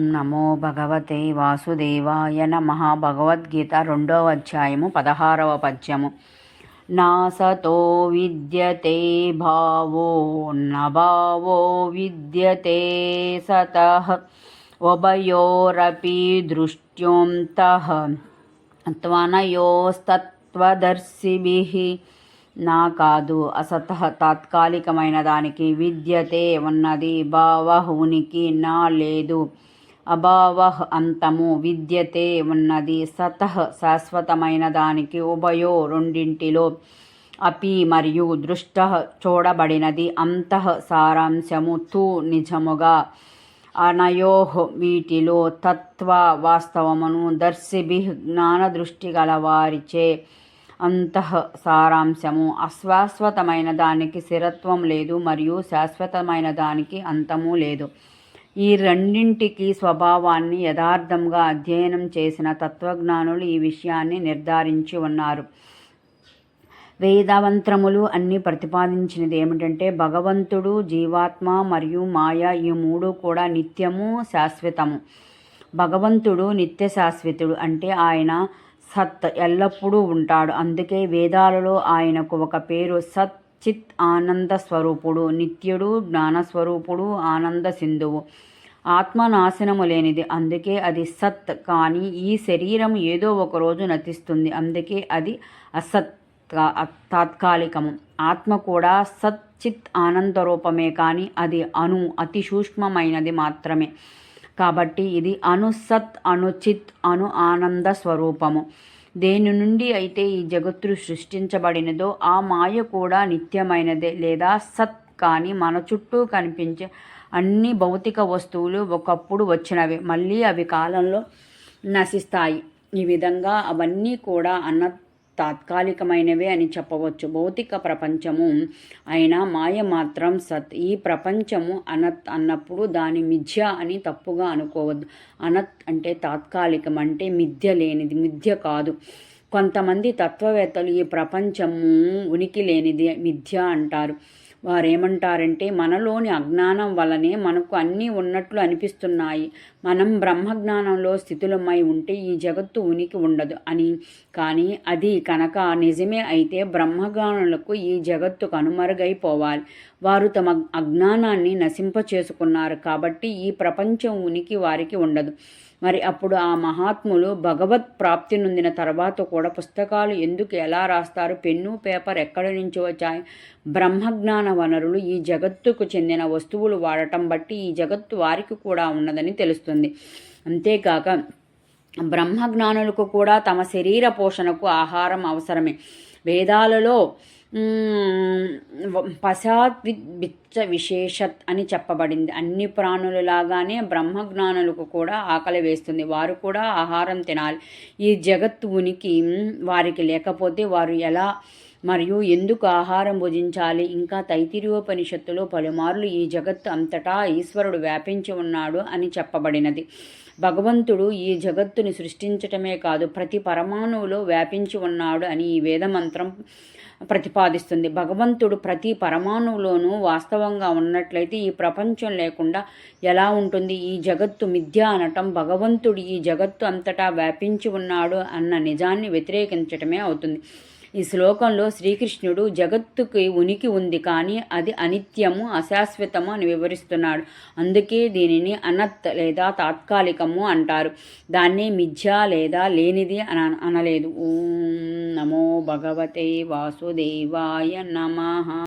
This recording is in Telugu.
నమో భగవతే వాసుదేవాయ నమ. భగవద్గీత రెండవ అధ్యాయము పదహారవ పద్యము. నాసతో విద్యతే భావో నభావో విద్యతే సత. ఉభయోరపి దృష్ట్యోంత. త్వనయోస్తత్వదర్శిభిः. నా కాదు అసత. తాత్కాలికమైన దానికి విద్యతే ఉన్నది. భావ ఉనికి నా లేదు. అభావ అంతము విద్యతే ఉన్నది. సత శాశ్వతమైన దానికి ఉభయో రెండింటిలో అపి మరియు దృష్ట చూడబడినది. అంతః సారాంశము తూ నిజముగా అనయో వీటిలో తత్వ వాస్తవమును దర్శిభి జ్ఞానదృష్టి గలవారిచే అంతః సారాంశము. అశాశ్వతమైన దానికి స్థిరత్వం లేదు మరియు శాశ్వతమైన దానికి అంతము లేదు. ఈ రెండింటికి స్వభావాన్ని యథార్థంగా అధ్యయనం చేసిన తత్వజ్ఞానులు ఈ విషయాన్ని నిర్ధారించి ఉన్నారు. వేదవంత్రములు అన్ని ప్రతిపాదించినది ఏమిటంటే భగవంతుడు జీవాత్మ మరియు మాయ ఈ మూడు కూడా నిత్యము శాశ్వతము. భగవంతుడు నిత్య శాశ్వతుడు అంటే ఆయన సత్ ఎల్లప్పుడూ ఉంటాడు. అందుకే వేదాలలో ఆయనకు ఒక పేరు సత్ చిత్ ఆనంద స్వరూపుడు నిత్యుడు జ్ఞానస్వరూపుడు ఆనంద సింధువు. ఆత్మ నాశనము లేనిది. అందుకే అది సత్. కానీ ఈ శరీరం ఏదో ఒకరోజు నతిస్తుంది అందుకే అది అసత్ తాత్కాలికము. ఆత్మ కూడా సత్ చిత్ ఆనంద రూపమే. కానీ అది అణు అతి సూక్ష్మమైనది మాత్రమే. కాబట్టి ఇది అనుసత్ అనుచిత్ అను ఆనంద స్వరూపము. దేని నుండి అయితే ఈ జగత్తు సృష్టించబడినదో ఆ మాయ కూడా నిత్యమైనదే లేదా సత్ కానీ మన చుట్టూ కనిపించే అన్ని భౌతిక వస్తువులు ఒకప్పుడు వచ్చినవి. మళ్ళీ అవి కాలంలో నశిస్తాయి. ఈ విధంగా అవన్నీ కూడా అన్న తాత్కాలికమైనవే అని చెప్పవచ్చు. భౌతిక ప్రపంచము అయినా మాయ మాత్రం సత్. ఈ ప్రపంచము అనత్ అన్నప్పుడు దాని మిథ్య అని తప్పుగా అనుకోవద్దు. అనత్ అంటే తాత్కాలికం అంటే మిథ్య లేనిది. మిథ్య కాదు. కొంతమంది తత్వవేత్తలు ఈ ప్రపంచము ఉనికి లేనిది మిథ్య అంటారు. వారేమంటారంటే మనలోని అజ్ఞానం వలనే మనకు అన్నీ ఉన్నట్లు అనిపిస్తున్నాయి. మనం బ్రహ్మజ్ఞానంలో స్థితులమై ఉంటే ఈ జగత్తు ఉనికి ఉండదు అని. కానీ అది కనుక నిజమే అయితే బ్రహ్మజ్ఞానులకు ఈ జగత్తు కనుమరుగైపోవాలి. వారు తమ అజ్ఞానాన్ని నశింప చేసుకున్నారు కాబట్టి ఈ ప్రపంచం ఉనికి వారికి ఉండదు. మరి అప్పుడు ఆ మహాత్ములు భగవత్ ప్రాప్తి నొందిన తర్వాత కూడా పుస్తకాలు ఎందుకు ఎలా రాస్తారు? పెన్ను పేపర్ ఎక్కడి నుంచి వచ్చాయి? బ్రహ్మజ్ఞాన వనరులు ఈ జగత్తుకు చెందిన వస్తువులు వాడటం బట్టి ఈ జగత్తు వారికి కూడా ఉన్నదని తెలుస్తుంది. అంతేకాక బ్రహ్మజ్ఞానులకు కూడా తమ శరీర పోషణకు ఆహారం అవసరమే. వేదాలలో పశాద్విచ్చ విశేషత్ అని చెప్పబడింది. అన్ని ప్రాణులలాగానే బ్రహ్మజ్ఞానులకు కూడా ఆకలి వేస్తుంది. వారు కూడా ఆహారం తినాలి. ఈ జగత్తు ఉనికి వారికి లేకపోతే వారు ఎలా మరియు ఎందుకు ఆహారం భుజించాలి? ఇంకా తైతిరియోపనిషత్తులో పలుమార్లు ఈ జగత్తు అంతటా ఈశ్వరుడు వ్యాపించి ఉన్నాడు అని చెప్పబడినది. భగవంతుడు ఈ జగత్తుని సృష్టించటమే కాదు ప్రతి పరమాణువులో వ్యాపించి ఉన్నాడు అని ఈ వేదమంత్రం ప్రతిపాదిస్తుంది. భగవంతుడు ప్రతి పరమాణువులోనూ వాస్తవంగా ఉన్నట్లయితే ఈ ప్రపంచం లేకుండా ఎలా ఉంటుంది? ఈ జగత్తు మిథ్య అనటం భగవంతుడు ఈ జగత్తు అంతటా వ్యాపించి ఉన్నాడు అన్న నిజాన్ని వ్యతిరేకించటమే అవుతుంది. ఈ శ్లోకంలో శ్రీకృష్ణుడు జగత్తుకి ఉనికి ఉంది కానీ అది అనిత్యము అశాశ్వతము అని వివరిస్తున్నాడు. అందుకే దీనిని అనత్ లేదా తాత్కాలికము అంటారు. దాన్నే మిథ్య లేదా లేనిది అన అనలేదు. ఓం నమో భగవతే వాసుదేవాయ నమ.